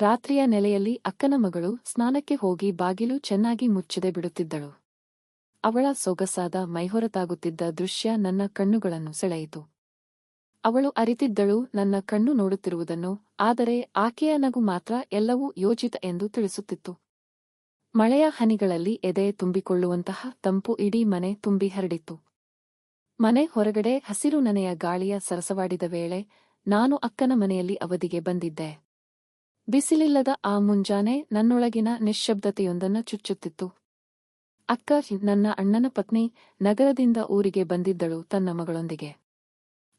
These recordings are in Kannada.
ರಾತ್ರಿಯ ನೆಲೆಯಲ್ಲಿ ಅಕ್ಕನ ಮಗಳು ಸ್ನಾನಕ್ಕೆ ಹೋಗಿ ಬಾಗಿಲು ಚೆನ್ನಾಗಿ ಮುಚ್ಚದೆ ಬಿಡುತ್ತಿದ್ದಳು. ಅವಳ ಸೊಗಸಾದ ಮೈಹೊರತಾಗುತ್ತಿದ್ದ ದೃಶ್ಯ ನನ್ನ ಕಣ್ಣುಗಳನ್ನು ಸೆಳೆಯಿತು. ಅವಳು ಅರಿತಿದ್ದಳು ನನ್ನ ಕಣ್ಣು ನೋಡುತ್ತಿರುವುದನ್ನು, ಆದರೆ ಆಕೆಯ ನಗು ಮಾತ್ರ ಎಲ್ಲವೂ ಯೋಜಿತ ಎಂದು ತಿಳಿಸುತ್ತಿತ್ತು. ಮಳೆಯ ಹನಿಗಳಲ್ಲಿ ಎದೆ ತುಂಬಿಕೊಳ್ಳುವಂತಹ ತಂಪು ಇಡೀ ಮನೆ ತುಂಬಿ ಹರಡಿತ್ತು. ಮನೆ ಹೊರಗಡೆ ಹಸಿರು ನನೆಯ ಗಾಳಿಯ ಸರಸವಾಡಿದ ವೇಳೆ ನಾನು ಅಕ್ಕನ ಮನೆಯಲ್ಲಿ ಅವಧಿಗೆ ಬಂದಿದ್ದೆ. ಬಿಸಿಲಿಲ್ಲದ ಆ ಮುಂಜಾನೆ ನನ್ನೊಳಗಿನ ನಿಶ್ಶಬ್ದತೆಯೊಂದನ್ನು ಚುಚ್ಚುತ್ತಿತ್ತು. ಅಕ್ಕ ನನ್ನ ಅಣ್ಣನ ಪತ್ನಿ ನಗರದಿಂದ ಊರಿಗೆ ಬಂದಿದ್ದಳು ತನ್ನ ಮಗಳೊಂದಿಗೆ.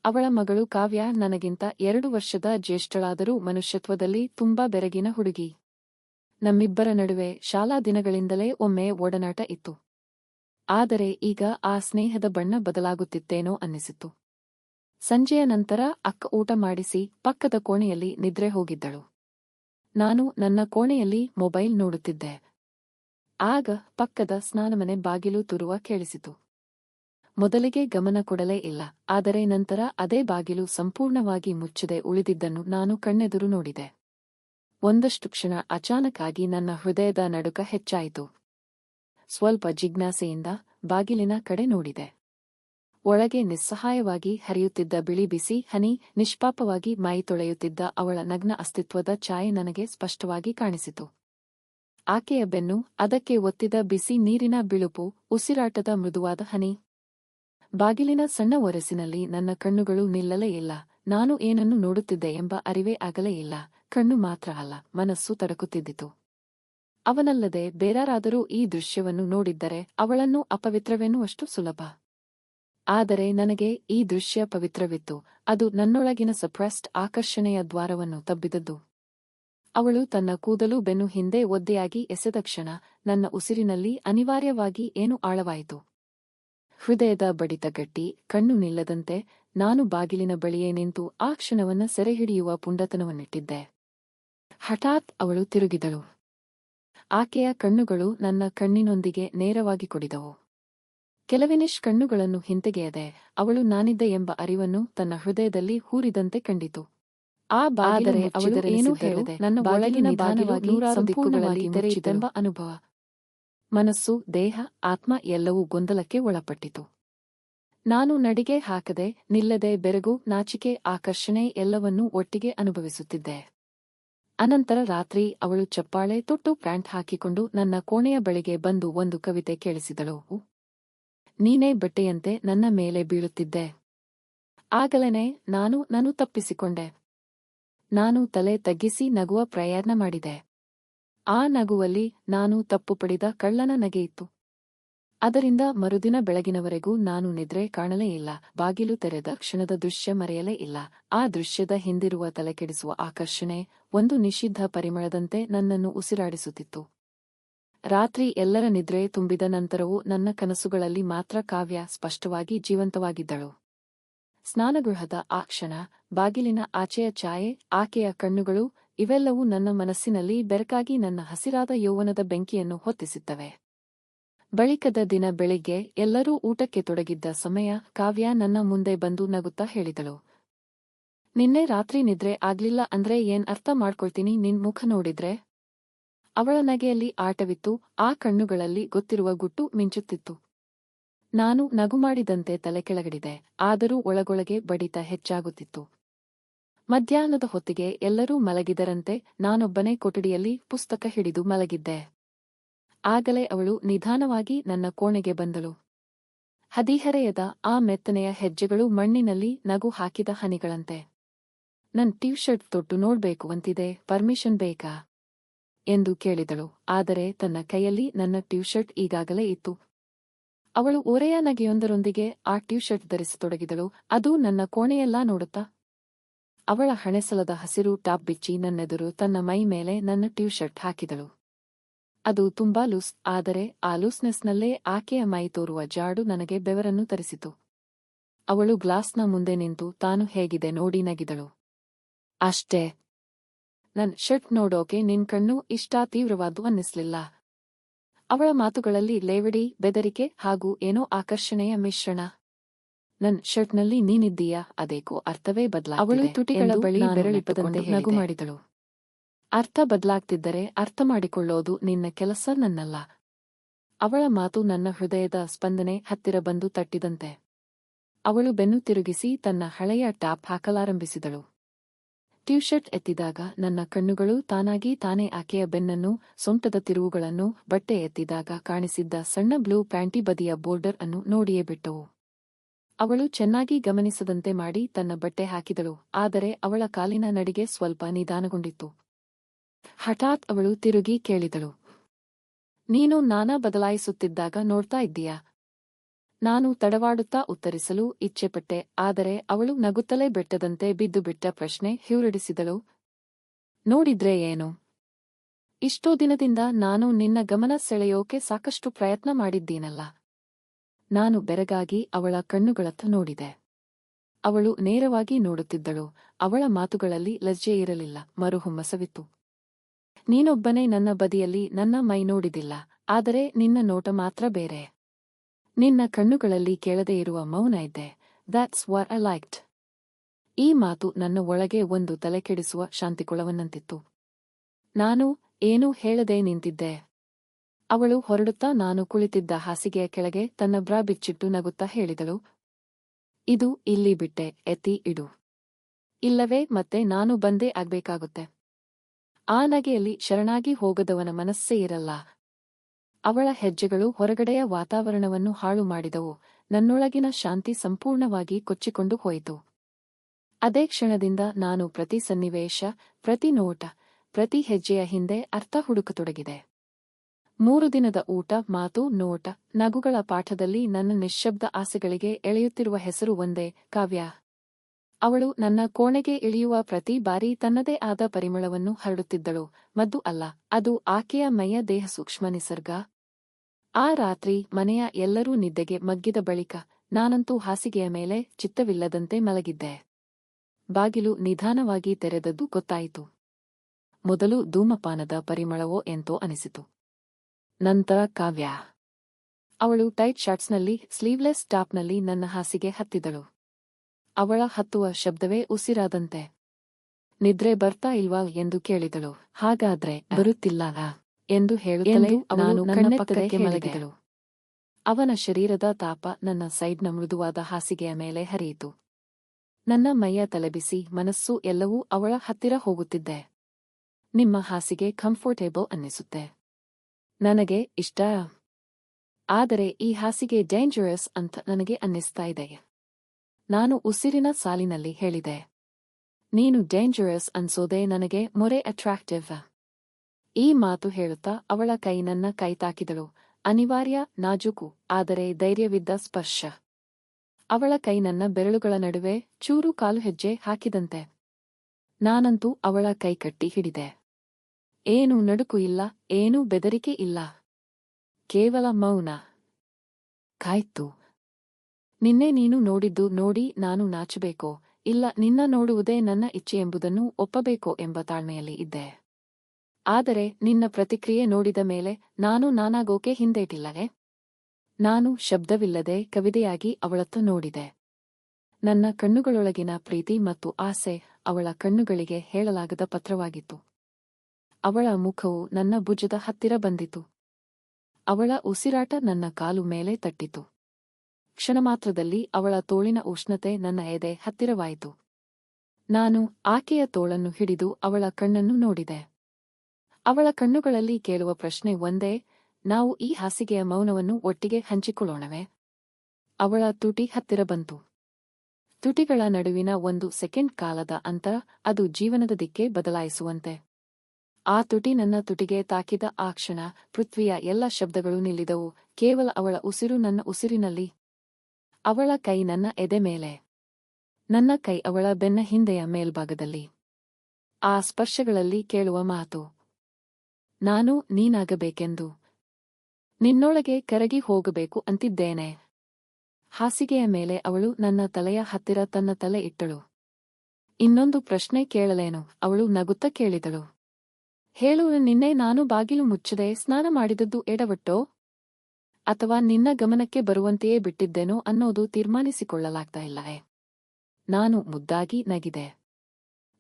ಅವಳ ಮಗಳು ಕಾವ್ಯ ನನಗಿಂತ ಎರಡು ವರ್ಷದ ಜ್ಯೇಷ್ಠಳಾದರೂ ಮನುಷ್ಯತ್ವದಲ್ಲಿ ತುಂಬಾ ಬೆರಗಿನ ಹುಡುಗಿ. ನಮ್ಮಿಬ್ಬರ ನಡುವೆ ಶಾಲಾ ದಿನಗಳಿಂದಲೇ ಒಮ್ಮೆ ಒಡನಾಟ ಇತ್ತು. ಆದರೆ ಈಗ ಆ ಸ್ನೇಹದ ಬಣ್ಣ ಬದಲಾಗುತ್ತಿತ್ತೇನೋ ಅನ್ನಿಸಿತು ಸಂಜೆಯ ನಂತರ ಅಕ್ಕ ಊಟ ಮಾಡಿಸಿ ಪಕ್ಕದ ಕೋಣೆಯಲ್ಲಿ ನಿದ್ರೆ ಹೋಗಿದ್ದಳು. ನಾನು ನನ್ನ ಕೋಣೆಯಲ್ಲಿ ಮೊಬೈಲ್ ನೋಡುತ್ತಿದ್ದೆ. ಆಗ ಪಕ್ಕದ ಸ್ನಾನಮನೆ ಬಾಗಿಲು ತುರುವ ಕೇಳಿಸಿತು. ಮೊದಲಿಗೆ ಗಮನ ಕೊಡಲೇ ಇಲ್ಲ, ಆದರೆ ನಂತರ ಅದೇ ಬಾಗಿಲು ಸಂಪೂರ್ಣವಾಗಿ ಮುಚ್ಚದೆ ಉಳಿದಿದ್ದನ್ನು ನಾನು ಕಣ್ಣೆದುರು ನೋಡಿದೆ. ಒಂದಷ್ಟು ಕ್ಷಣ ಅಚಾನಕ್ಕಾಗಿ ನನ್ನ ಹೃದಯದ ನಡುಕ ಹೆಚ್ಚಾಯಿತು. ಸ್ವಲ್ಪ ಜಿಜ್ಞಾಸೆಯಿಂದ ಬಾಗಿಲಿನ ಕಡೆ ನೋಡಿದೆ. ಒಳಗೆ ನಿಸ್ಸಹಾಯವಾಗಿ ಹರಿಯುತ್ತಿದ್ದ ಬಿಳಿ ಬಿಸಿ ಹನಿ, ನಿಷ್ಪಾಪವಾಗಿ ಮೈ ತೊಳೆಯುತ್ತಿದ್ದ ಅವಳ ನಗ್ನ ಅಸ್ತಿತ್ವದ ಛಾಯೆ ನನಗೆ ಸ್ಪಷ್ಟವಾಗಿ ಕಾಣಿಸಿತು. ಆಕೆಯ ಬೆನ್ನು, ಅದಕ್ಕೆ ಒತ್ತಿದ ಬಿಸಿ ನೀರಿನ ಬಿಳುಪು, ಉಸಿರಾಟದ ಮೃದುವಾದ ಹನಿ. ಬಾಗಿಲಿನ ಸಣ್ಣ ಒರಸಿನಲ್ಲಿ ನನ್ನ ಕಣ್ಣುಗಳು ನಿಲ್ಲಲೇ ಇಲ್ಲ, ನಾನು ಏನನ್ನು ನೋಡುತ್ತಿದ್ದೆ ಎಂಬ ಅರಿವೇ ಆಗಲೇ ಇಲ್ಲ, ಕಣ್ಣು ಮಾತ್ರ ಅಲ್ಲ, ಮನಸ್ಸು ತಡಕುತ್ತಿದ್ದಿತು. ಅವನಲ್ಲದೆ ಬೇರಾರಾದರೂ ಈ ದೃಶ್ಯವನ್ನು ನೋಡಿದ್ದರೆ ಅವಳನ್ನು ಅಪವಿತ್ರವೆನ್ನುವಷ್ಟು ಸುಲಭ. ಆದರೆ ನನಗೆ ಈ ದೃಶ್ಯ ಪವಿತ್ರವಿತ್ತು. ಅದು ನನ್ನೊಳಗಿನ ಸಪ್ರೆಸ್ಡ್ ಆಕರ್ಷಣೆಯ ದ್ವಾರವನ್ನು ತಬ್ಬಿದದ್ದು. ಅವಳು ತನ್ನ ಕೂದಲು ಬೆನ್ನು ಹಿಂದೆ ಒದ್ದೆಯಾಗಿ ಎಸೆದ ಕ್ಷಣ ನನ್ನ ಉಸಿರಿನಲ್ಲಿ ಅನಿವಾರ್ಯವಾಗಿ ಏನು ಆಳವಾಯಿತು. ಹೃದಯದ ಬಡಿತ ಗಟ್ಟಿ, ಕಣ್ಣು ನಿಲ್ಲದಂತೆ ನಾನು ಬಾಗಿಲಿನ ಬಳಿಯೇ ನಿಂತು ಆ ಕ್ಷಣವನ್ನ ಸೆರೆಹಿಡಿಯುವ ಪುಂಡತನವನ್ನಿಟ್ಟಿದ್ದೆ. ಹಠಾತ್ ಅವಳು ತಿರುಗಿದಳು. ಆಕೆಯ ಕಣ್ಣುಗಳು ನನ್ನ ಕಣ್ಣಿನೊಂದಿಗೆ ನೇರವಾಗಿ ಕೊಡಿದವು. ಕೆಲವಿನಿಶ್ ಕಣ್ಣುಗಳನ್ನು ಹಿಂತೆಗೆಯದೆ ಅವಳು ನಾನಿದ್ದೆ ಎಂಬ ಅರಿವನ್ನು ತನ್ನ ಹೃದಯದಲ್ಲಿ ಹೂರಿದಂತೆ ಕಂಡಿತು. ಆ ಬಾದರೆ ಅವಳು ಏನೂ ಹೇಳದೆ ನನ್ನ ಒಳಗಿನ ಸಂಪೂರ್ಣವಾಗಿ ತೆರೆಯಿತೆಂಬ ಅನುಭವ. ಮನಸ್ಸು ದೇಹ ಆತ್ಮ ಎಲ್ಲವೂ ಗೊಂದಲಕ್ಕೆ ಒಳಪಟ್ಟಿತು. ನಾನು ನಡಿಗೆ ಹಾಕದೆ ನಿಲ್ಲದೆ ಬೆರಗು ನಾಚಿಕೆ ಆಕರ್ಷಣೆ ಎಲ್ಲವನ್ನೂ ಒಟ್ಟಿಗೆ ಅನುಭವಿಸುತ್ತಿದ್ದೆ. ಅನಂತರ ರಾತ್ರಿ ಅವಳು ಚಪ್ಪಾಳೆ ತೊಟ್ಟು ಪ್ಯಾಂಟ್ ಹಾಕಿಕೊಂಡು ನನ್ನ ಕೋಣೆಯ ಬಳಿಗೆ ಬಂದು ಒಂದು ಕವಿತೆ ಕೇಳಿಸಿದಳು. ನೀನೇ ಬಟ್ಟೆಯಂತೆ ನನ್ನ ಮೇಲೆ ಬೀಳುತ್ತಿದ್ದೆ. ಆಗಲೇನೆ, ನಾನು ನಾನು ತಪ್ಪಿಸಿಕೊಂಡೆ. ನಾನು ತಲೆ ತಗ್ಗಿಸಿ ನಗುವ ಪ್ರಯತ್ನ ಮಾಡಿದೆ. ಆ ನಗುವಲ್ಲಿ ನಾನು ತಪ್ಪು ಪಡಿದ ಕಳ್ಳನ ನಗೆಯಿತ್ತು ಅದರಿಂದ ಮರುದಿನ ಬೆಳಗಿನವರೆಗೂ ನಾನು ನಿದ್ರೆ ಕಾಣಲೇ ಇಲ್ಲ, ಬಾಗಿಲು ತೆರೆದ ಕ್ಷಣದ ದೃಶ್ಯ ಮರೆಯಲೇ ಇಲ್ಲ. ಆ ದೃಶ್ಯದ ಹಿಂದಿರುವ ತಲೆಕೆಡಿಸುವ ಆಕರ್ಷಣೆ ಒಂದು ನಿಷಿದ್ಧ ಪರಿಮಳದಂತೆ ನನ್ನನ್ನು ಉಸಿರಾಡಿಸುತ್ತಿತ್ತು. ರಾತ್ರಿ ಎಲ್ಲರ ನಿದ್ರೆ ತುಂಬಿದ ನಂತರವೂ ನನ್ನ ಕನಸುಗಳಲ್ಲಿ ಮಾತ್ರ ಕಾವ್ಯ ಸ್ಪಷ್ಟವಾಗಿ ಜೀವಂತವಾಗಿದ್ದಳು. ಸ್ನಾನಗೃಹದ ಆ ಕ್ಷಣ, ಬಾಗಿಲಿನ ಆಚೆಯ ಛಾಯೆ, ಆಕೆಯ ಕಣ್ಣುಗಳು, ಇವೆಲ್ಲವೂ ನನ್ನ ಮನಸ್ಸಿನಲ್ಲಿ ಬೆರಕಾಗಿ ನನ್ನ ಹಸಿರಾದ ಯೌವನದ ಬೆಂಕಿಯನ್ನು ಹೊತ್ತಿಸುತ್ತವೆ. ಬಳಿಕದ ದಿನ ಬೆಳಿಗ್ಗೆ ಎಲ್ಲರೂ ಊಟಕ್ಕೆ ತೊಡಗಿದ್ದ ಸಮಯ ಕಾವ್ಯ ನನ್ನ ಮುಂದೆ ಬಂದು ನಗುತ್ತಾ ಹೇಳಿದಳು. ನಿನ್ನೆ ರಾತ್ರಿ ನಿದ್ರೆ ಆಗ್ಲಿಲ್ಲ ಅಂದ್ರೆ ಏನ್ ಅರ್ಥ ಮಾಡ್ಕೊಳ್ತೀನಿ ನಿನ್ ಮುಖ ನೋಡಿದ್ರೆ? ಅವಳ ನಗೆಯಲ್ಲಿ ಆಟವಿತ್ತು, ಆ ಕಣ್ಣುಗಳಲ್ಲಿ ಗೊತ್ತಿರುವ ಗುಟ್ಟು ಮಿಂಚುತ್ತಿತ್ತು. ನಾನು ನಗು ಮಾಡಿದಂತೆ ತಲೆ ಕೆಳಗಡಿದೆ, ಆದರೂ ಒಳಗೊಳಗೆ ಬಡಿತ ಹೆಚ್ಚಾಗುತ್ತಿತ್ತು. ಮಧ್ಯಾಹ್ನದ ಹೊತ್ತಿಗೆ ಎಲ್ಲರೂ ಮಲಗಿದರಂತೆ ನಾನೊಬ್ಬನೇ ಕೊಠಡಿಯಲ್ಲಿ ಪುಸ್ತಕ ಹಿಡಿದು ಮಲಗಿದ್ದೆ. ಆಗಲೇ ಅವಳು ನಿಧಾನವಾಗಿ ನನ್ನ ಕೋಣೆಗೆ ಬಂದಳು. ಹದಿಹರೆಯದ ಆ ಮೆತ್ತನೆಯ ಹೆಜ್ಜೆಗಳು ಮಣ್ಣಿನಲ್ಲಿ ನಗು ಹಾಕಿದ ಹನಿಗಳಂತೆ. ನನ್ ಟೀ ಶರ್ಟ್ ತೊಟ್ಟು ನೋಡ್ಬೇಕು ಅಂತಿದೆ, ಪರ್ಮಿಷನ್ ಬೇಕಾ? ಎಂದು ಕೇಳಿದಳು. ಆದರೆ ತನ್ನ ಕೈಯಲ್ಲಿ ನನ್ನ ಟ್ಯೂಷರ್ಟ್ ಈಗಾಗಲೇ ಇತ್ತು. ಅವಳು ಒರೆಯ ನಗೆಯೊಂದರೊಂದಿಗೆ ಆ ಟ್ಯೂಷರ್ಟ್ ಧರಿಸತೊಡಗಿದಳು. ಅದು ನನ್ನ ಕೋಣೆಯೆಲ್ಲಾ ನೋಡುತ್ತಾ? ಅವಳ ಹಣೆಸಲದ ಹಸಿರು ಟಾಪ್ ಬಿಚ್ಚಿ ನನ್ನೆದುರು ತನ್ನ ಮೈ ಮೇಲೆ ನನ್ನ ಟ್ಯೂಷರ್ಟ್ ಹಾಕಿದಳು. ಅದು ತುಂಬಾ ಲೂಸ್, ಆದರೆ ಆ ಲೂಸ್ನೆಸ್ನಲ್ಲೇ ಆಕೆಯ ಮೈ ತೋರುವ ಜಾಡು ನನಗೆ ಬೆವರನ್ನು ತರಿಸಿತು. ಅವಳು ಗ್ಲಾಸ್ನ ಮುಂದೆ ನಿಂತು ತಾನು ಹೇಗಿದೆ ನೋಡಿ ನಗಿದಳು. ಅಷ್ಟೇ. ನನ್ ಶರ್ಟ್ ನೋಡೋಕೆ ನಿನ್ ಕಣ್ಣು ಇಷ್ಟ ತೀವ್ರವಾದ್ದು ಅನ್ನಿಸ್ಲಿಲ್ಲ. ಅವಳ ಮಾತುಗಳಲ್ಲಿ ಲೇವಡಿ ಬೆದರಿಕೆ ಹಾಗೂ ಏನೋ ಆಕರ್ಷಣೆಯ ಮಿಶ್ರಣ. ನನ್ ಶರ್ಟ್ನಲ್ಲಿ ನೀನಿದ್ದೀಯಾ? ಅದೇಕೋ ಅರ್ಥವೇ ಬದಲ ಅವಳು ತುಟಿಗಳ ಬಳಿ ಬೆರಳಿಪ್ಪದಂತೆ ನಗು ಮಾಡಿದಳು. ಅರ್ಥ ಬದಲಾಗ್ತಿದ್ದರೆ ಅರ್ಥ ಮಾಡಿಕೊಳ್ಳೋದು ನಿನ್ನ ಕೆಲಸ ನನ್ನಲ್ಲ. ಅವಳ ಮಾತು ನನ್ನ ಹೃದಯದ ಸ್ಪಂದನೆ ಹತ್ತಿರ ಬಂದು ತಟ್ಟಿದಂತೆ. ಅವಳು ಬೆನ್ನು ತಿರುಗಿಸಿ ತನ್ನ ಹಳೆಯ ಟಾಪ್ ಹಾಕಲಾರಂಭಿಸಿದಳು. ಟ್ಯೂಶರ್ಟ್ ಎತ್ತಿದಾಗ ನನ್ನ ಕಣ್ಣುಗಳು ತಾನಾಗಿ ತಾನೇ ಆಕೆಯ ಬೆನ್ನನ್ನು, ಸೊಂಟದ ತಿರುವುಗಳನ್ನು, ಬಟ್ಟೆ ಎತ್ತಿದಾಗ ಕಾಣಿಸಿದ್ದ ಸಣ್ಣ ಬ್ಲೂ ಪ್ಯಾಂಟಿ ಬದಿಯ ಬೋರ್ಡರ್ ಅನ್ನು ನೋಡಿಯೇ ಬಿಟ್ಟವು. ಅವಳು ಚೆನ್ನಾಗಿ ಗಮನಿಸದಂತೆ ಮಾಡಿ ತನ್ನ ಬಟ್ಟೆ ಹಾಕಿದಳು, ಆದರೆ ಅವಳ ಕಾಲಿನ ನಡಿಗೆ ಸ್ವಲ್ಪ ನಿಧಾನಗೊಂಡಿತ್ತು. ಹಠಾತ್ ಅವಳು ತಿರುಗಿ ಕೇಳಿದಳು. ನೀನು ನಾನಾ ಬದಲಾಯಿಸುತ್ತಿದ್ದಾಗ ನೋಡ್ತಾ ಇದ್ದೀಯಾ? ನಾನು ತಡವಾಡುತ್ತಾ ಉತ್ತರಿಸಲು ಇಚ್ಛೆಪಟ್ಟೆ, ಆದರೆ ಅವಳು ನಗುತ್ತಲೇ ಬೆಟ್ಟದಂತೆ ಬಿದ್ದು ಬಿಟ್ಟ ಪ್ರಶ್ನೆ ಹಿವರಿಡಿಸಿದಳು ನೋಡಿದ್ರೆ ಏನು? ಇಷ್ಟೋ ದಿನದಿಂದ ನಾನು ನಿನ್ನ ಗಮನ ಸೆಳೆಯೋಕೆ ಸಾಕಷ್ಟು ಪ್ರಯತ್ನ ಮಾಡಿದ್ದೀನಲ್ಲ. ನಾನು ಬೆರಗಾಗಿ ಅವಳ ಕಣ್ಣುಗಳತ್ತ ನೋಡಿದೆ. ಅವಳು ನೇರವಾಗಿ ನೋಡುತ್ತಿದ್ದಳು. ಅವಳ ಮಾತುಗಳಲ್ಲಿ ಲಜ್ಜೆ ಇರಲಿಲ್ಲ, ಮರುಹುಮ್ಮಸವಿತ್ತು. ನೀನೊಬ್ಬನೇ ನನ್ನ ಬದಿಯಲ್ಲಿ ನನ್ನ ಮೈ ನೋಡಿದಿಲ್ಲ, ಆದರೆ ನಿನ್ನ ನೋಟ ಮಾತ್ರ ಬೇರೆ. ನಿನ್ನ ಕಣ್ಣುಗಳಲ್ಲಿ ಕೇಳದೇ ಇರುವ ಮೌನ ಇದ್ದೆ ದಟ್ಸ್ ವಾರ್ ಐ ಲೈಕ್ಡ್ ಈ ಮಾತು ನನ್ನ ಒಳಗೆ ಒಂದು ತಲೆಕೆಡಿಸುವ ಶಾಂತಿಕೊಳವನ್ನಂತಿತ್ತು ನಾನು ಏನೂ ಹೇಳದೆ ನಿಂತಿದ್ದೆ. ಅವಳು ಹೊರಡುತ್ತಾ ನಾನು ಕುಳಿತಿದ್ದ ಹಾಸಿಗೆಯ ಕೆಳಗೆ ತನ್ನ ಬ್ರಾ ಬಿಚ್ಚಿಟ್ಟು ನಗುತ್ತಾ ಹೇಳಿದಳು. ಇದು ಇಲ್ಲಿ ಬಿಟ್ಟೆ, ಎತ್ತಿ ಇಡು. ಇಲ್ಲವೇ ಮತ್ತೆ ನಾನು ಬಂದೇ ಆಗ್ಬೇಕಾಗುತ್ತೆ. ಆ ನಗೆಯಲ್ಲಿ ಶರಣಾಗಿ ಹೋಗದವನ ಮನಸ್ಸೇ ಇರಲ್ಲ. ಅವಳ ಹೆಜ್ಜೆಗಳು ಹೊರಗಡೆಯ ವಾತಾವರಣವನ್ನು ಹಾಳು ಮಾಡಿದವು. ನನ್ನೊಳಗಿನ ಶಾಂತಿ ಸಂಪೂರ್ಣವಾಗಿ ಕೊಚ್ಚಿಕೊಂಡು ಹೋಯಿತು. ಅದೇ ಕ್ಷಣದಿಂದ ನಾನು ಪ್ರತಿ ಸನ್ನಿವೇಶ, ಪ್ರತಿ ನೋಟ, ಪ್ರತಿ ಹೆಜ್ಜೆಯ ಹಿಂದೆ ಅರ್ಥ ಹುಡುಕತೊಡಗಿದೆ. ಮೂರು ದಿನದ ಊಟ, ಮಾತು, ನೋಟ, ನಗುಗಳ ಪಾಠದಲ್ಲಿ ನನ್ನ ನಿಶ್ಶಬ್ದ ಆಸೆಗಳಿಗೆ ಎಳೆಯುತ್ತಿರುವ ಹೆಸರು ಒಂದೇ, ಕಾವ್ಯ. ಅವಳು ನನ್ನ ಕೋಣೆಗೆ ಇಳಿಯುವ ಪ್ರತಿ ಬಾರಿ ತನ್ನದೇ ಆದ ಪರಿಮಳವನ್ನು ಹರಡುತ್ತಿದ್ದಳು, ಮದ್ದು ಅಲ್ಲ, ಅದು ಆಕೆಯ ಮೈಯ ದೇಹ ಸೂಕ್ಷ್ಮ ನಿಸರ್ಗ. ಆ ರಾತ್ರಿ ಮನೆಯ ಎಲ್ಲರೂ ನಿದ್ದೆಗೆ ಮಗ್ಗಿದ ಬಳಿಕ ನಾನಂತೂ ಹಾಸಿಗೆಯ ಮೇಲೆ ಚಿತ್ತವಿಲ್ಲದಂತೆ ಮಲಗಿದ್ದೆ. ಬಾಗಿಲು ನಿಧಾನವಾಗಿ ತೆರೆದದ್ದು ಗೊತ್ತಾಯಿತು. ಮೊದಲು ಧೂಮಪಾನದ ಪರಿಮಳವೋ ಎಂತೋ ಅನಿಸಿತು. ನಂತರ ಕಾವ್ಯ. ಅವಳು ಟೈಟ್ ಶರ್ಟ್ಸ್ನಲ್ಲಿ ಸ್ಲೀವ್ಲೆಸ್ ಟಾಪ್ನಲ್ಲಿ ನನ್ನ ಹಾಸಿಗೆ ಹತ್ತಿದಳು. ಅವಳ ಹತ್ತುವ ಶಬ್ದವೇ ಉಸಿರಾದಂತೆ. ನಿದ್ರೆ ಬರ್ತಾ ಇಲ್ವಾ ಎಂದು ಕೇಳಿದಳು. ಹಾಗಾದ್ರೆ ಬರುತ್ತಿಲ್ಲ ಎಂದು ಹೇಳುತ್ತಲೇ ನಾನು ನನ್ನ ಪಕ್ಕಕ್ಕೆ ಮಲಗಿದಳು. ಅವನ ಶರೀರದ ತಾಪ ನನ್ನ ಸೈಡ್ನ ಮೃದುವಾದ ಹಾಸಿಗೆಯ ಮೇಲೆ ಹರಿಯಿತು. ನನ್ನ ಮೈಯ ತಲೆಬಿಸಿ ಮನಸ್ಸು ಎಲ್ಲವೂ ಅವಳ ಹತ್ತಿರ ಹೋಗುತ್ತಿದ್ದೆ. ನಿಮ್ಮ ಹಾಸಿಗೆ ಕಂಫರ್ಟೇಬಲ್ ಅನ್ನಿಸುತ್ತೆ. ನನಗೆ ಇಷ್ಟ. ಆದರೆ ಈ ಹಾಸಿಗೆ ಡೇಂಜರಸ್ ಅಂತ ನನಗೆ ಅನ್ನಿಸ್ತಾ ಇದೆ. ನಾನು ಉಸಿರಿನ ಸಾಲಿನಲ್ಲಿ ಹೇಳಿದೆ. ನೀನು ಡೇಂಜರಸ್ ಅನ್ಸೋದೇ ನನಗೆ ಮೊರೆ ಅಟ್ರಾಕ್ಟಿವ್ ಈ ಮಾತು ಹೇಳುತ್ತಾ ಅವಳ ಕೈ ನನ್ನ ಕೈತಾಕಿದಳು ಅನಿವಾರ್ಯ, ನಾಜುಕು, ಆದರೆ ಧೈರ್ಯವಿದ್ದ ಸ್ಪರ್ಶ. ಅವಳ ಕೈ ನನ್ನ ಬೆರಳುಗಳ ನಡುವೆ ಚೂರು ಕಾಲು ಹೆಜ್ಜೆ ಹಾಕಿದಂತೆ. ನಾನಂತೂ ಅವಳ ಕೈ ಕಟ್ಟಿ ಹಿಡಿದೆ. ಏನು ನಡುಕು ಇಲ್ಲ, ಏನೂ ಬೆದರಿಕೆ ಇಲ್ಲ. ಕೇವಲ ಮೌನ. ಕಾಯ್ತು. ನಿನ್ನೆ ನೀನು ನೋಡಿದ್ದು ನೋಡಿ ನಾನು ನಾಚಬೇಕೋ, ಇಲ್ಲ ನಿನ್ನ ನೋಡುವುದೇ ನನ್ನ ಇಚ್ಛೆ ಎಂಬುದನ್ನು ಒಪ್ಪಬೇಕೋ ಎಂಬ ತಾಳ್ಮೆಯಲ್ಲಿ ಇದ್ದೆ. ಆದರೆ ನಿನ್ನ ಪ್ರತಿಕ್ರಿಯೆ ನೋಡಿದ ಮೇಲೆ ನಾನು ನಾನಾಗೋಕೆ ಹಿಂದೇಟಿಲ್ಲವೇ? ನಾನು ಶಬ್ದವಿಲ್ಲದೆ ಕವಿದೆಯಾಗಿ ಅವಳತ್ತ ನೋಡಿದೆ. ನನ್ನ ಕಣ್ಣುಗಳೊಳಗಿನ ಪ್ರೀತಿ ಮತ್ತು ಆಸೆ ಅವಳ ಕಣ್ಣುಗಳಿಗೆ ಹೇಳಲಾಗದ ಪತ್ರವಾಗಿತ್ತು. ಅವಳ ಮುಖವು ನನ್ನ ಭುಜದ ಹತ್ತಿರ ಬಂದಿತು. ಅವಳ ಉಸಿರಾಟ ನನ್ನ ಕಾಲು ಮೇಲೆ ತಟ್ಟಿತು. ಕ್ಷಣಮಾತ್ರದಲ್ಲಿ ಅವಳ ತೋಳಿನ ಉಷ್ಣತೆ ನನ್ನ ಎದೆ ಹತ್ತಿರವಾಯಿತು. ನಾನು ಆಕೆಯ ತೋಳನ್ನು ಹಿಡಿದು ಅವಳ ಕಣ್ಣನ್ನು ನೋಡಿದೆ. ಅವಳ ಕಣ್ಣುಗಳಲ್ಲಿ ಕೇಳುವ ಪ್ರಶ್ನೆ ಒಂದೇ, ನಾವು ಈ ಹಾಸಿಗೆಯ ಮೌನವನ್ನು ಒಟ್ಟಿಗೆ ಹಂಚಿಕೊಳ್ಳೋಣವೇ? ಅವಳ ತುಟಿ ಹತ್ತಿರ ಬಂತು. ತುಟಿಗಳ ನಡುವಿನ ಒಂದು ಸೆಕೆಂಡ್ ಕಾಲದ ಅಂತರ ಅದು ಜೀವನದ ದಿಕ್ಕೆ ಬದಲಾಯಿಸುವಂತೆ. ಆ ತುಟಿ ನನ್ನ ತುಟಿಗೆ ತಾಕಿದ ಆ ಕ್ಷಣ ಪೃಥ್ವಿಯ ಎಲ್ಲ ಶಬ್ದಗಳು ನಿಲ್ಲಿದವು, ಕೇವಲ ಅವಳ ಉಸಿರು ನನ್ನ ಉಸಿರಿನಲ್ಲಿ ಅವಳ ಕೈ ನನ್ನ ಎದೆ ಮೇಲೆ. ನನ್ನ ಕೈ ಅವಳ ಬೆನ್ನ ಹಿಂದೆಯ ಮೇಲ್ಭಾಗದಲ್ಲಿ. ಆ ಸ್ಪರ್ಶಗಳಲ್ಲಿ ಕೇಳುವ ಮಾತು. ನಾನು ನೀನಾಗಬೇಕೆಂದು. ನಿನ್ನೊಳಗೆ ಕರಗಿ ಹೋಗಬೇಕು ಅಂತಿದ್ದೇನೆ. ಹಾಸಿಗೆಯ ಮೇಲೆ ಅವಳು ನನ್ನ ತಲೆಯ ಹತ್ತಿರ ತನ್ನ ತಲೆ ಇಟ್ಟಳು. ಇನ್ನೊಂದು ಪ್ರಶ್ನೆ ಕೇಳಲೇನು, ಅವಳು ನಗುತ್ತ ಕೇಳಿದಳು. ಹೇಳು, ನಿನ್ನೆ ನಾನು ಬಾಗಿಲು ಮುಚ್ಚದೆ ಸ್ನಾನ ಮಾಡಿದದ್ದು ಎಡವಟ್ಟೋ? ಅಥವಾ ನಿನ್ನ ಗಮನಕ್ಕೆ ಬರುವಂತೆಯೇ ಬಿಟ್ಟಿದ್ದೇನೋ ಅನ್ನೋದು ತೀರ್ಮಾನಿಸಿಕೊಳ್ಳಲಾಗ್ತಾ ಇಲ್ಲವೇ? ನಾನು ಮುದ್ದಾಗಿ ನಗಿದೆ.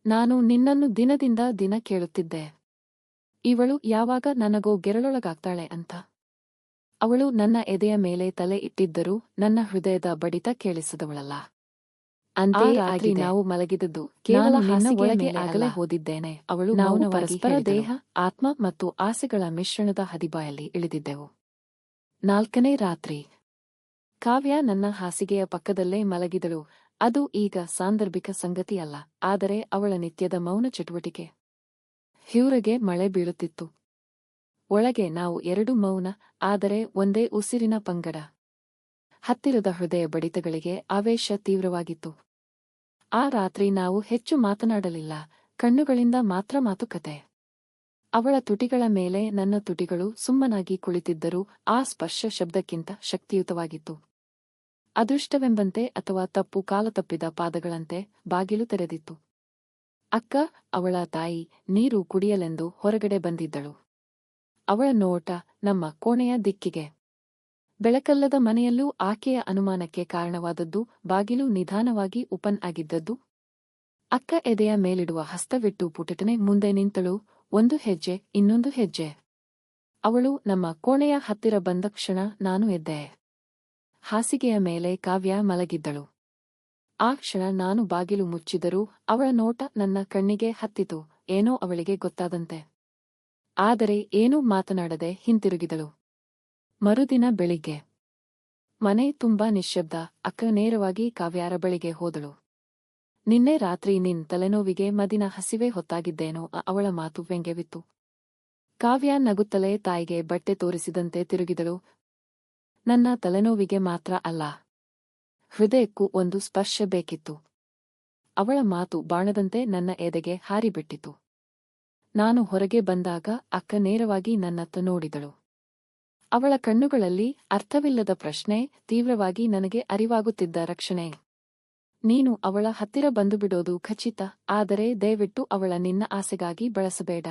ನಾನು ನಿನ್ನನ್ನು ದಿನದಿಂದ ದಿನ ಕೇಳುತ್ತಿದ್ದೆ. ಇವಳು ಯಾವಾಗ ನನಗೋ ಗೆರಳೊಳಗಾಗ್ತಾಳೆ ಅಂತ. ಅವಳು ನನ್ನ ಎದೆಯ ಮೇಲೆ ತಲೆ ಇಟ್ಟಿದ್ದರೂ ನನ್ನ ಹೃದಯದ ಬಡಿತ ಕೇಳಿಸಿದವಳಲ್ಲ. ಅಂತೆ ಆಗಿ ನಾವು ಮಲಗಿದದ್ದು. ಕೇವಲ ಒಳಗೆ ಆಗಲೇ ಓದಿದ್ದೇನೆ ಹೋದಿದ್ದೇನೆ. ಅವಳು ನಾವು ಪರಸ್ಪರ ದೇಹ, ಆತ್ಮ ಮತ್ತು ಆಸೆಗಳ ಮಿಶ್ರಣದ ಹದಿಬಾಯಲ್ಲಿ ಇಳಿದಿದ್ದೆವು. ನಾಲ್ಕನೇ ರಾತ್ರಿ. ಕಾವ್ಯ ನನ್ನ ಹಾಸಿಗೆಯ ಪಕ್ಕದಲ್ಲೇ ಮಲಗಿದಳು. ಅದು ಈಗ ಸಾಂದರ್ಭಿಕ ಸಂಗತಿಯಲ್ಲ, ಆದರೆ ಅವಳ ನಿತ್ಯದ ಮೌನ ಚಟುವಟಿಕೆ. ಹ್ಯೂರಗೆ ಮಳೆ ಬೀಳುತ್ತಿತ್ತು. ಒಳಗೆ ನಾವು ಎರಡು ಮೌನ, ಆದರೆ ಒಂದೇ ಉಸಿರಿನ ಪಂಗಡ. ಹತ್ತಿರದ ಹೃದಯ ಬಡಿತಗಳಿಗೆ ಆವೇಶ ತೀವ್ರವಾಗಿತ್ತು. ಆ ರಾತ್ರಿ ನಾವು ಹೆಚ್ಚು ಮಾತನಾಡಲಿಲ್ಲ, ಕಣ್ಣುಗಳಿಂದ ಮಾತ್ರ ಮಾತುಕತೆ. ಅವಳ ತುಟಿಗಳ ಮೇಲೆ ನನ್ನ ತುಟಿಗಳು ಸುಮ್ಮನಾಗಿ ಕುಳಿತಿದ್ದರೂ ಆ ಸ್ಪರ್ಶ ಶಬ್ದಕ್ಕಿಂತ ಶಕ್ತಿಯುತವಾಗಿತ್ತು. ಅದೃಷ್ಟವೆಂಬಂತೆ ಅಥವಾ ತಪ್ಪು ಕಾಲ ತಪ್ಪಿದ ಪಾದಗಳಂತೆ ಬಾಗಿಲು ತೆರೆದಿತ್ತು. ಅಕ್ಕ, ಅವಳ ತಾಯಿ, ನೀರು ಕುಡಿಯಲೆಂದು ಹೊರಗಡೆ ಬಂದಿದ್ದಳು. ಅವಳ ನೋಟ ನಮ್ಮ ಕೋಣೆಯ ದಿಕ್ಕಿಗೆ. ಬೆಳಕಲ್ಲದ ಮನೆಯಲ್ಲೂ ಆಕೆಯ ಅನುಮಾನಕ್ಕೆ ಕಾರಣವಾದದ್ದು ಬಾಗಿಲು ನಿಧಾನವಾಗಿ ಓಪನ್ ಆಗಿದ್ದದ್ದು. ಅಕ್ಕ ಎದೆಯ ಮೇಲಿಡುವ ಹಸ್ತವಿಟ್ಟು ಪುಟಟನೆ ಮುಂದೆ ನಿಂತಳು ಒಂದು ಹೆಜ್ಜೆ, ಇನ್ನೊಂದು ಹೆಜ್ಜೆ. ಅವಳು ನಮ್ಮ ಕೋಣೆಯ ಹತ್ತಿರ ಬಂದ ಕ್ಷಣ ನಾನು ಎದ್ದೆ. ಹಾಸಿಗೆಯ ಮೇಲೆ ಕಾವ್ಯ ಮಲಗಿದ್ದಳು. ಆ ಕ್ಷಣ ನಾನು ಬಾಗಿಲು ಮುಚ್ಚಿದರೂ ಅವಳ ನೋಟ ನನ್ನ ಕಣ್ಣಿಗೆ ಹತ್ತಿತು, ಏನೋ ಅವಳಿಗೆ ಗೊತ್ತಾದಂತೆ. ಆದರೆ ಏನೂ ಮಾತನಾಡದೆ ಹಿಂತಿರುಗಿದಳು. ಮರುದಿನ ಬೆಳಿಗ್ಗೆ. ಮನೆ ತುಂಬಾ ನಿಶ್ಶಬ್ದ, ಅಕ್ಕ ನೇರವಾಗಿ ಕಾವ್ಯಾರ ಬಳಿಗೆ ಹೋದಳು. ನಿನ್ನೆ ರಾತ್ರಿ ನಿನ್ ತಲೆನೋವಿಗೆ ಮದಿನ ಹಸಿವೆ ಹೊತ್ತಾಗಿದ್ದೇನೋ ಅವಳ ಮಾತು ವ್ಯಂಗ್ಯವಿತ್ತು. ಕಾವ್ಯ ನಗುತ್ತಲೇ ತಾಯಿಗೆ ಬಟ್ಟೆ ತೋರಿಸಿದಂತೆ ತಿರುಗಿದಳು. ನನ್ನ ತಲೆನೋವಿಗೆ ಮಾತ್ರ ಅಲ್ಲ. ಹೃದಯಕ್ಕೂ ಒಂದು ಸ್ಪರ್ಶ ಬೇಕಿತ್ತು. ಅವಳ ಮಾತು ಬಾಣದಂತೆ ನನ್ನ ಎದೆಗೆ ಹಾರಿಬಿಟ್ಟಿತು. ನಾನು ಹೊರಗೆ ಬಂದಾಗ ಅಕ್ಕ ನೇರವಾಗಿ ನನ್ನತ್ತ ನೋಡಿದಳು. ಅವಳ ಕಣ್ಣುಗಳಲ್ಲಿ ಅರ್ಥವಿಲ್ಲದ ಪ್ರಶ್ನೆ, ತೀವ್ರವಾಗಿ ನನಗೆ ಅರಿವಾಗುತ್ತಿದ್ದ ರಕ್ಷಣೆ. ನೀನು ಅವಳ ಹತ್ತಿರ ಬಂದುಬಿಡೋದು ಖಚಿತ, ಆದರೆ ದಯವಿಟ್ಟು ಅವಳ ನಿನ್ನ ಆಸೆಗಾಗಿ ಬಳಸಬೇಡ.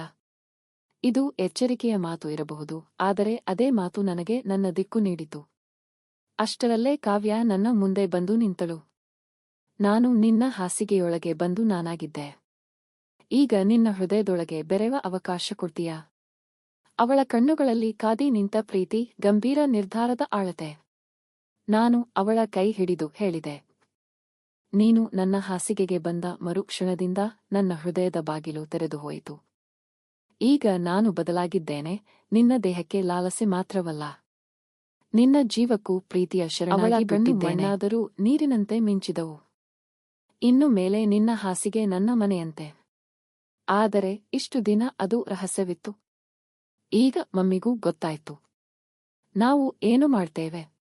ಇದು ಎಚ್ಚರಿಕೆಯ ಮಾತು ಇರಬಹುದು, ಆದರೆ ಅದೇ ಮಾತು ನನಗೆ ನನ್ನ ದಿಕ್ಕು ನೀಡಿತು. ಅಷ್ಟರಲ್ಲೇ ಕಾವ್ಯ ನನ್ನ ಮುಂದೆ ಬಂದು ನಿಂತಳು. ನಾನು ನಿನ್ನ ಹಾಸಿಗೆಯೊಳಗೆ ಬಂದು ನಾನಾಗಿದ್ದೆ. ಈಗ ನಿನ್ನ ಹೃದಯದೊಳಗೆ ಬೆರೆವ ಅವಕಾಶ ಕೊಡ್ತೀಯಾ? ಅವಳ ಕಣ್ಣುಗಳಲ್ಲಿ ಕಾದಿ ನಿಂತ ಪ್ರೀತಿ, ಗಂಭೀರ ನಿರ್ಧಾರದ ಆಳತೆ. ನಾನು ಅವಳ ಕೈ ಹಿಡಿದು ಹೇಳಿದೆ. ನೀನು ನನ್ನ ಹಾಸಿಗೆಗೆ ಬಂದ ಮರುಕ್ಷಣದಿಂದ ನನ್ನ ಹೃದಯದ ಬಾಗಿಲು ತೆರೆದು ಹೋಯಿತು ಈಗ ನಾನು ಬದಲಾಗಿದ್ದೇನೆ ನಿನ್ನ ದೇಹಕ್ಕೆ ಲಾಲಸೆ ಮಾತ್ರವಲ್ಲ. ನಿನ್ನ ಜೀವಕ್ಕೂ ಪ್ರೀತಿಯ ಶರಣಾದರೂ. ನೀರಿನಂತೆ ಮಿಂಚಿದವು. ಇನ್ನು ಮೇಲೆ ನಿನ್ನ ಹಾಸಿಗೆ ನನ್ನ ಮನೆಯಂತೆ. ಆದರೆ ಇಷ್ಟು ದಿನ ಅದು ರಹಸ್ಯವಿತ್ತು. ಈಗ ಮಮ್ಮಿಗೂ ಗೊತ್ತಾಯ್ತು. ನಾವು ಏನು ಮಾಡ್ತೇವೆ?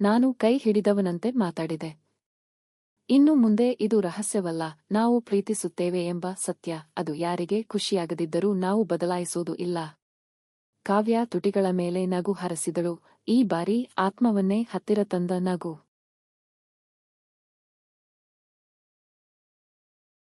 ನಾನು ಕೈ ಹಿಡಿದವನಂತೆ ಮಾತಾಡಿದೆ. ಇನ್ನು ಮುಂದೆ ಇದು ರಹಸ್ಯವಲ್ಲ, ನಾವು ಪ್ರೀತಿಸುತ್ತೇವೆ ಎಂಬ ಸತ್ಯ, ಅದು ಯಾರಿಗೆ ಖುಷಿಯಾಗದಿದ್ದರೂ ನಾವು ಬದಲಾಯಿಸೋದು ಇಲ್ಲ. ಕಾವ್ಯ ತುಟಿಗಳ ಮೇಲೆ ನಗು ಹರಸಿದಳು, ಈ ಬಾರಿ ಆತ್ಮವನ್ನೇ ಹತ್ತಿರ ತಂದ ನಗು.